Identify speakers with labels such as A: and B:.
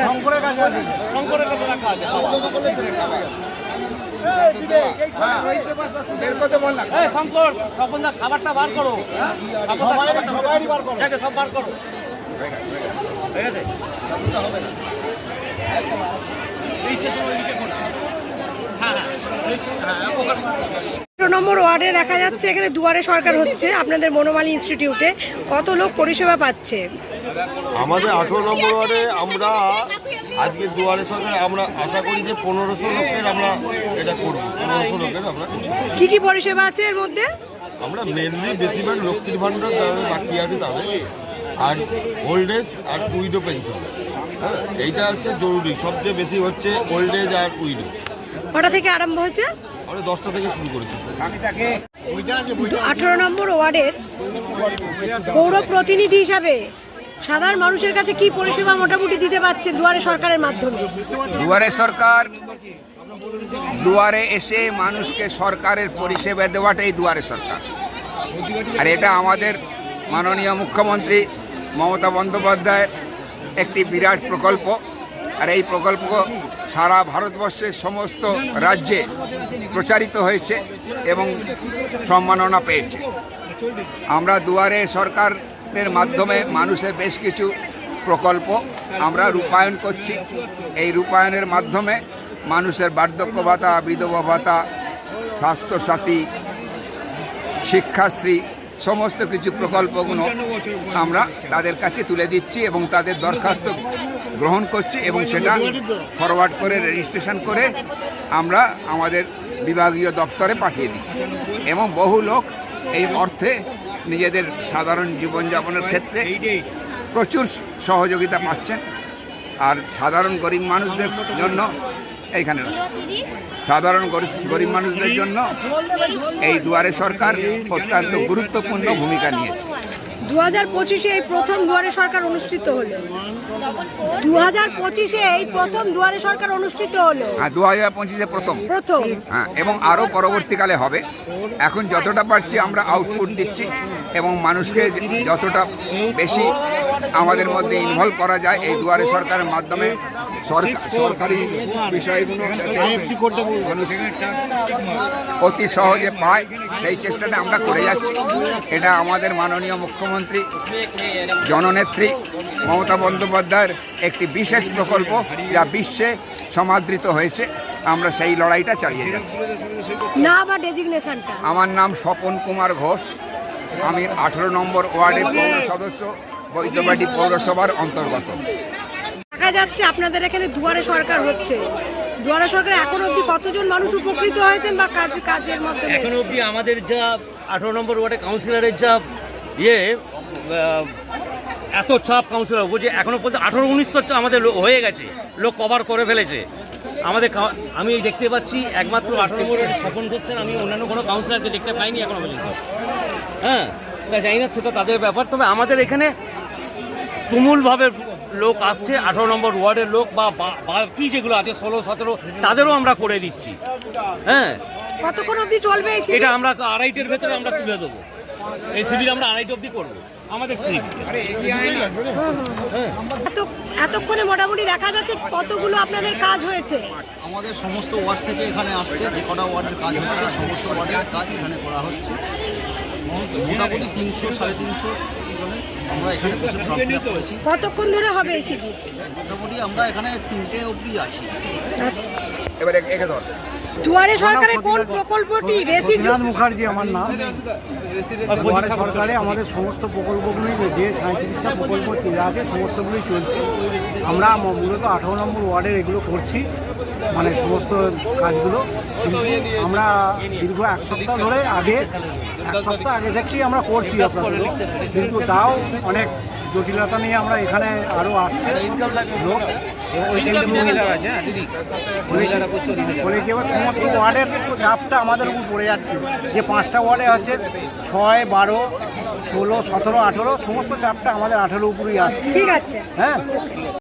A: শঙ্করের কাছে আছে শঙ্করের কাছে রাখা আছে শঙ্কর স্বপনদা খাবারটা বার করো স্বপনদা খাবারটা বার করো ঠিক সব বার করো ঠিক আছে এই স্টেশন ওইদিকে করো হ্যাঁ হ্যাঁ
B: নম্বর ওয়ার্ডে দেখা যাচ্ছে এখানে দুয়ারে সরকার হচ্ছে আপনাদের বনমালী ইনস্টিটিউটে কত লোক পরিষেবা পাচ্ছে?
C: আমাদের আঠেরো নম্বর ওয়ার্ডে আমরা আজকে দুয়ারে সরকার আমরা আশা করি যে পনেরোশো লোকের আমরা এটা করব। পনেরোশো লোকের আমরা
B: কি কি পরিষেবা আছে এর মধ্যে?
C: আমরা মেনলি বেশিরভাগ লক্ষ্মীর ভাণ্ডার যাদের বাকি আছে তাদের। আর ওল্ড এজ আর উইডো পেনশন হ্যাঁ এইটা হচ্ছে জরুরি। সবচেয়ে বেশি হচ্ছে ওল্ড এজ আর উইডো
B: কটা থেকে আরম্ভ হয়েছে?
C: আমরা দশটা থেকে শুরু করেছি।
B: আঠারো নম্বর ওয়ার্ডের পৌর প্রতিনিধি হিসাবে সাধারণ মানুষের কাছে কি পরিষেবা মোটামুটি দিতে পারছে দুয়ারে সরকারের মাধ্যমে?
D: দুয়ারে সরকার দুয়ারে এসে মানুষকে সরকারের পরিষেবা দেওয়াটাই দুয়ারে সরকার। আর এটা আমাদের মাননীয় মুখ্যমন্ত্রী মমতা বন্দ্যোপাধ্যায়ের একটি বিরাট প্রকল্প। আর এই প্রকল্প সারা ভারতবর্ষের সমস্ত রাজ্যে প্রচারিত হয়েছে এবং সম্মাননা পেয়েছে। আমরা দুয়ারে সরকারের মাধ্যমে মানুষের বেশ কিছু প্রকল্প আমরা রূপায়ণ করছি। এই রূপায়ণের মাধ্যমে মানুষের বার্ধক্য ভাতা, বিধবা ভাতা, স্বাস্থ্যসাথী, শিক্ষাশ্রী সমস্ত কিছু প্রকল্পগুলো আমরা তাদের কাছে তুলে দিচ্ছি এবং তাদের দরখাস্ত গ্রহণ করছি এবং সেটা ফরওয়ার্ড করে রেজিস্ট্রেশন করে আমরা আমাদের বিভাগীয় দপ্তরে পাঠিয়ে দিচ্ছি। এবং বহু লোক এই অর্থে নিজেদের সাধারণ জীবনযাপনের ক্ষেত্রে প্রচুর সহযোগিতা পাচ্ছেন। আর সাধারণ গরিব মানুষদের জন্য এইখানে সাধারণ গরিব- মানুষদের জন্য এই দুয়ারে সরকার অত্যন্ত গুরুত্বপূর্ণ ভূমিকা নিয়েছে।
B: দু হাজার পঁচিশে এই প্রথম দুয়ারে সরকার অনুষ্ঠিত হলো। দু হাজার পঁচিশে এই প্রথম দুয়ারে সরকার অনুষ্ঠিত হলো।
D: আর দু হাজার পঁচিশে প্রথম।
B: প্রথম।
D: হ্যাঁ এবং আরও পরবর্তীকালে হবে। এখন যতটা পারছি আমরা আউটপুট দিচ্ছি এবং মানুষকে যতটা বেশি আমাদের মধ্যে ইনভলভ করা যায় এই দুয়ারে সরকারের মাধ্যমে সরকার সরকারি বিষয়গুলো মানুষ অতি সহজে পায় সেই চেষ্টাটা আমরা করে যাচ্ছি। এটা আমাদের মাননীয় মুখ্যমন্ত্রী জননেত্রী মমতা বন্দ্যোপাধ্যায়ের একটি বিশেষ প্রকল্প যা বিশ্বে সমাদৃত হয়েছে। আমরা সেই লড়াইটা চালিয়ে যাচ্ছি। আমার নাম স্বপন কুমার ঘোষ। আমি আঠেরো নম্বর ওয়ার্ডের পৌর সদস্য বৈদ্যবাটি পৌরসভার অন্তর্গত।
B: দেখা যাচ্ছে আপনাদের এখানে দুয়ারে সরকার হচ্ছে। দুয়ারে সরকার এখন অবধি কতজন মানুষ উপকৃত হয়েছেন বা কাজ, কাজের মাধ্যমে?
A: এখন অবধি আমাদের যা আঠারো নম্বর ওয়ার্ডে কাউন্সিলরের যা ইয়ে এত চাপ কাউন্সিলর বলছে এখনও পর্যন্ত আঠারো উনিশশো আমাদের হয়ে গেছে, লোক কভার করে ফেলেছে। আমাদের আমি দেখতে পাচ্ছি একমাত্র ওয়ার্ডে স্বপন করছেন আমি অন্যান্য কোনো কাউন্সিলরকে দেখতে পাইনি এখনও পর্যন্ত। হ্যাঁ জানি না, সেটা তাদের ব্যাপার, তবে আমাদের এখানে তুমুলভাবে লোক আসছে আঠারো নম্বর ওয়ার্ডের লোক বা বাকি যেগুলো আছে ষোলো সতেরো তাদেরও আমরা করে দিচ্ছি। হ্যাঁ।
B: কতক্ষণ অবধি চলবে
A: এটা আমরা আড়াইটের ভেতরে আমরা তুলে দেবো। এই শিবির আমরা আড়াইটে অবধি করব। আমাদের শিবির
B: এত এতক্ষণে মোটামুটি দেখা যাচ্ছে কতগুলো আপনাদের কাজ হয়েছে।
E: আমাদের সমস্ত ওয়ার্ড থেকে এখানে আসছে যে কটা ওয়ার্ডের কাজ হচ্ছে সমস্ত ওয়ার্ডের কাজ এখানে করা হচ্ছে। মোটামুটি তিনশো সাড়ে তিনশো আমরা এখানে বসে প্রাপ্তিরা করেছি।
B: কতক্ষণ ধরে হবে এই শিবির
E: মোটামুটি আমরা এখানে তিনটে অবধি আছি।
B: আচ্ছা।
D: এবারে একে ধর।
B: দুয়ারে সরকারের কোন প্রকল্পটি বেশি
F: রবীন্দ্রনাথ মুখার্জি আমার নাম দুয়ারে সরকারে আমাদের সমস্ত প্রকল্পগুলোই যে সাঁত্রিশটা প্রকল্প আছে সমস্তগুলোই চলছে। আমরা মূলত আঠারো নম্বর ওয়ার্ডের এগুলো করছি। মানে সমস্ত কাজগুলো। কিন্তু আমরা দীর্ঘ এক সপ্তাহ ধরে আগে এক সপ্তাহ আগে থেকেই আমরা করছি আপনাদের। কিন্তু তাও অনেক জটিলতা নিয়ে আমরা এখানে আরও আসছে। লোক বলে কি সমস্ত ওয়ার্ডের চাপটা আমাদের উপর পড়ে যাচ্ছে। যে পাঁচটা ওয়ার্ডে হচ্ছে ছয় বারো ষোলো সতেরো আঠেরো সমস্ত চাপটা আমাদের আঠেরো উপরেই আসছে।
B: ঠিক আছে।
F: হ্যাঁ?